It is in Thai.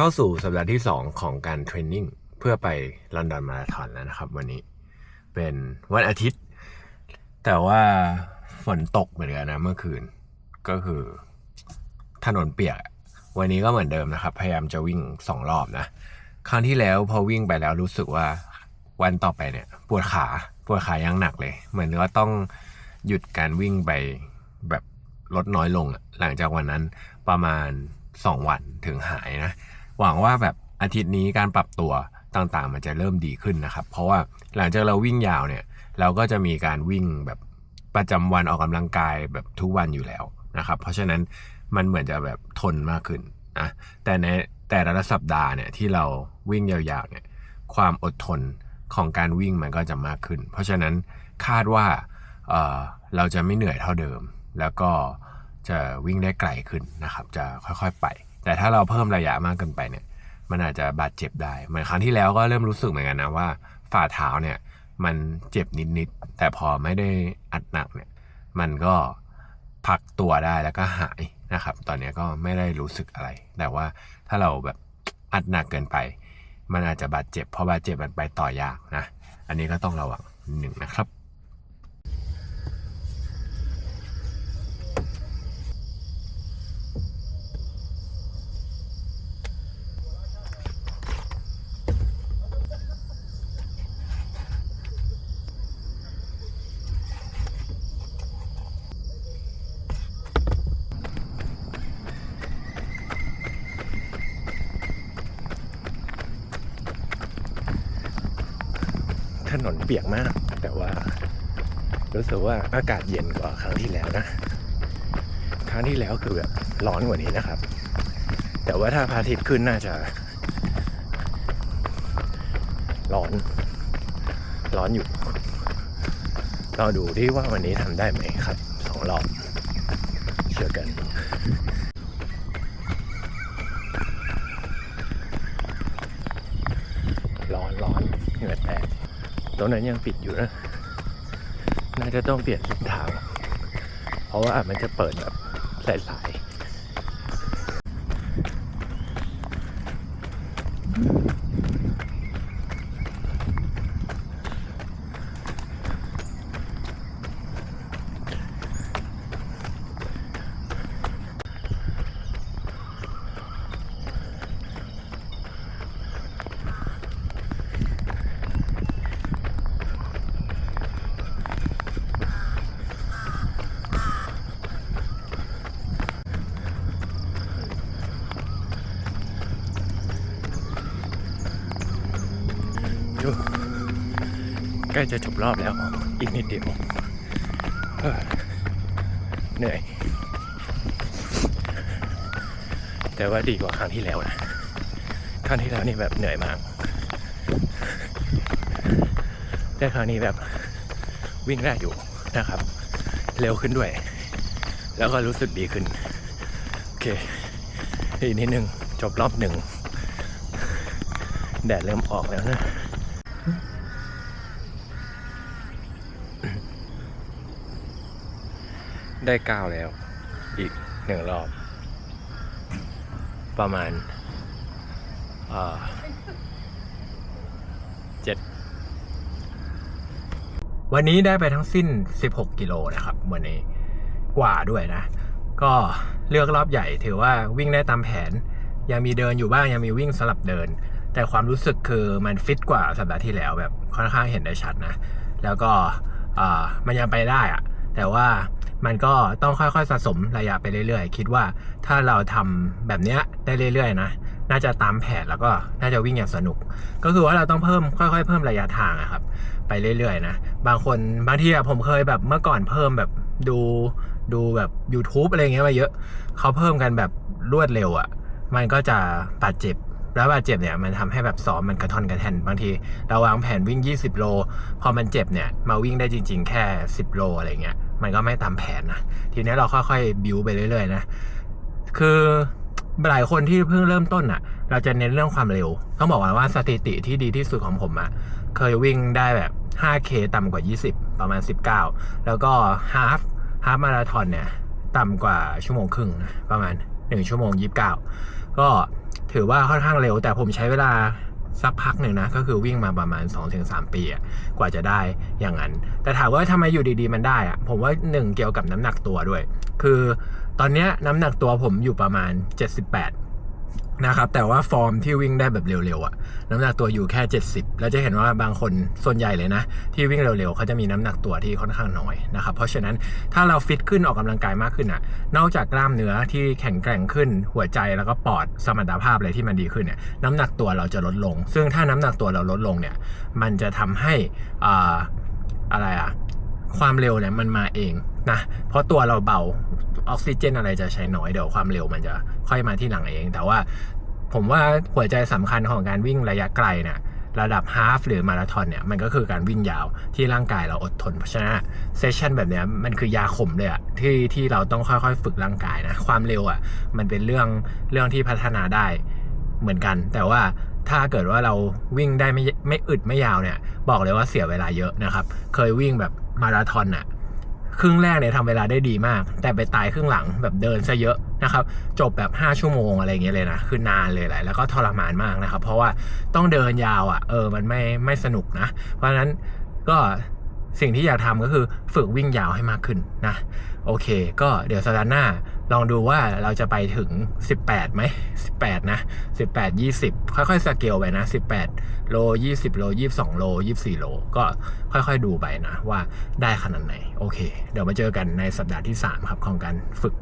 เข้าสู่สัปดาห์ที่ 2 ของการเทรนนิ่งเพื่อไปลอนดอนมาราธอนแล้วนะครับ วันนี้เป็นวันอาทิตย์ แต่ว่าฝนตกเหมือนกันนะเมื่อคืน ก็คือถนนเปียก วันนี้ก็เหมือนเดิมนะครับ พยายามจะวิ่งสองรอบนะ ครั้งที่แล้วพอวิ่งไปแล้วรู้สึกว่าวันต่อไปเนี่ย ปวดขาปวดขายังหนักเลย เหมือนว่าต้องหยุดการวิ่งไปแบบลดน้อยลงหลังจากวันนั้นประมาณ 2 วันถึงหายนะ หวังว่าแบบอาทิตย์นี้การปรับตัวต่างๆ มันจะเริ่มดีขึ้นนะครับ เพราะว่าหลังจากเราวิ่งยาวเนี่ย เราก็จะมีการวิ่งแบบประจำวันออกกำลังกายแบบทุกวันอยู่แล้วนะครับ เพราะฉะนั้นมันเหมือนจะแบบทนมากขึ้นนะแต่ในแต่ละสัปดาห์เนี่ยที่เราวิ่งยาวๆเนี่ยความอดทนของการวิ่งมันก็จะมากขึ้น เพราะฉะนั้นคาดว่าเเราจะไม่เหนื่อยเท่าเดิม แล้วก็จะวิ่งได้ไกลขึ้นนะครับ จะค่อยๆไป แต่ถ้าเราเพิ่มระยะมากเกินไปเนี่ย มันอาจจะบาดเจ็บได้ เหมือนครั้งที่แล้วก็เริ่มรู้สึกเหมือนกันนะว่าฝ่าเท้าเนี่ย มันเจ็บนิดๆแต่พอไม่ได้อัดหนักเนี่ย มันก็พักตัวได้แล้วก็หายนะครับ ตอนนี้ก็ไม่ได้รู้สึกอะไร แต่ว่าถ้าเราแบบอัดหนักเกินไป มันอาจจะบาดเจ็บเพราะบาดเจ็บมันไปต่อยากนะ อันนี้ก็ต้องระวังหนึ่งนะครับ นนเปียกมาก แต่ว่า รู้สึกว่าอากาศเย็นกว่าครั้งที่แล้วนะ ครั้งที่แล้วคือแบบร้อนกว่านี้นะครับ แต่ว่าถ้าพระอาทิตย์ขึ้นน่าจะ ร้อน ร้อนอยู่เราดูที่ว่าวันนี้ทำได้ไหมครับสองรอบเชื่อกัน ร้อนร้อนเหงื่อแตก ตรงนั้นยังปิดอยู่นะ น่าจะต้องเปลี่ยนเส้นทาง เพราะว่ามันจะเปิดแบบสายๆ ล้จะจบรอบแล้ว อีกนิดเดียวเหนื่อย แต่ว่าดีกว่าครั้งที่แล้วนะครั้งที่แล้วนี่แบบเหนื่อยมาก แต่ครั้งนี้แบบวิ่งได้อยู่นะครับ เร็วขึ้นด้วย แล้วก็รู้สึกดีขึ้น โอเค อีกนิดนึงจบรอบหนึ่ง แดดเริ่มออกแล้วนะ ได้เก้าแล้ว อีกหนึ่งรอบ ประมาณเจ็ดวันนี้ได้ไปทั้งสิ้น 16 กิโลนะครับ วันนี้กว่าด้วยนะ ก็เลือกรอบใหญ่ถือว่าวิ่งได้ตามแผน ยังมีเดินอยู่บ้างยังมีวิ่งสลับเดิน แต่ความรู้สึกคือมันฟิตกว่าสัปดาห์ที่แล้วแบบค่อนข้างเห็นได้ชัดนะ แล้วก็มันยังไปได้อะ แต่ว่ามันก็ต้องค่อยๆสะสมระยะไปเรื่อยๆ คิดว่าถ้าเราทำแบบเนี้ยได้เรื่อยๆนะน่าจะตามแผนแล้วก็น่าจะวิ่งอย่างสนุก ก็คือว่าเราต้องเพิ่มค่อยๆ เพิ่มระยะทางอะครับ ไปเรื่อยๆนะบางคนบางทีอะผมเคยแบบเมื่อก่อนเพิ่มแบบดูดูแบบ YouTube อะไรเงี้ยมาเยอะเขาเพิ่มกันแบบรวดเร็วอะมันก็จะบาดเจ็บแล้วบาดเจ็บเนี่ยมันทำให้แบบซ้อมมันกระท่อนกระแทนบางทีเราวางแผนวิ่ง 20 โล พอมันเจ็บเนี่ยมาวิ่งได้จริง ๆ แค่ 10 โลอะไรเงี้ย มันก็ไม่ตามแผนนะทีนี้เราค่อยๆบิวไปเรื่อยๆนะคือหลายคนที่เพิ่งเริ่มต้นอะ เราจะเน้นเรื่องความเร็ว ต้องบอกว่าสถิติที่ดีที่สุดของผมอะ เคยวิ่งได้แบบ 5K ต่ำกว่า 20 ประมาณ 19 แล้วก็ฮาฟฮาฟมาราธอนเนี่ย ต่ำกว่าชั่วโมงครึ่งนะประมาณ 1 ชั่วโมง 29 ก็ถือว่าค่อนข้างเร็ว แต่ผมใช้เวลา สักพักหนึ่งนะ ก็คือวิ่งมาประมาณ 2-3 ปีอะกว่าจะได้อย่างนั้น แต่ถามว่าทำไมอยู่ดีๆมันได้อะผมว่าหนึ่งเกี่ยวกับน้ำหนักตัวด้วย คือตอนเนี้ยน้ำหนักตัวผมอยู่ประมาณ 78 นะครับแต่ว่าฟอร์มที่วิ่งได้แบบเร็วๆอะน้ำหนักตัวอยู่แค่ 70 แล้วจะเห็นว่าบางคนส่วนใหญ่เลยนะ ที่วิ่งเร็วๆเขาจะมีน้ำหนักตัวที่ค่อนข้างน้อยนะครับเพราะฉะนั้นถ้าเราฟิตขึ้นออกกำลังกายมากขึ้นอะนอกจากกล้ามเนื้อที่แข็งแกร่งขึ้นหัวใจแล้วก็ปอดสมรรถภาพอะไรที่มันดีขึ้นเนี่ยน้ำหนักตัวเราจะลดลง ซึ่งถ้าน้ำหนักตัวเราลดลงเนี่ยมันจะทำให้อ่าอะไรอะความเร็วเนี่ยมันมาเอง นะเพราะตัวเราเบาออกซิเจนอะไรจะใช้น้อยเดี๋ยวความเร็วมันจะค่อยมาที่หลังเอง แต่ว่าผมว่าหัวใจสำคัญของการวิ่งระยะไกลเนี่ยระดับฮาฟหรือมาราธอนเนี่ยมันก็คือการวิ่งยาวที่ร่างกายเราอดทนเพราะฉะนั้นเซสชันแบบนี้มันคือยาขมเลยอะที่ที่เราต้องค่อยๆ ฝึกร่างกายนะความเร็วอะมันเป็นเรื่องเรื่องที่พัฒนาได้เหมือนกัน แต่ว่าถ้าเกิดว่าเราวิ่งได้ไม่ไม่อึดไม่ยาวเนี่ย บอกเลยว่าเสียเวลาเยอะนะครับ เคยวิ่งแบบมาราธอนอะ ครึ่งแรกเนี่ยทำเวลาได้ดีมาก แต่ไปตายครึ่งหลังแบบเดินซะเยอะนะครับ จบแบบ 5 ชั่วโมงอะไรเงี้ยเลยนะ คือนานเลยแหละ แล้วก็ทรมานมากนะครับ เพราะว่าต้องเดินยาวอะ่ะ เออ มันไม่ไม่สนุกนะ เพราะฉะนั้นก็ สิ่งที่อยากทำก็คือฝึกวิ่งยาวให้มากขึ้นนะ โอเค ก็เดี๋ยวสัปดาห์หน้า ลองดูว่าเราจะไปถึง 18ไหม18 นะ 18 20 ค่อยๆ สเกลไปนะ 18 โล 20 โล 22 โล 24 โล ก็ค่อยๆ ดูไปนะ ว่าได้ขนาดไหน โอเค เดี๋ยวมาเจอกันในสัปดาห์ที่ 3 ครับของการฝึก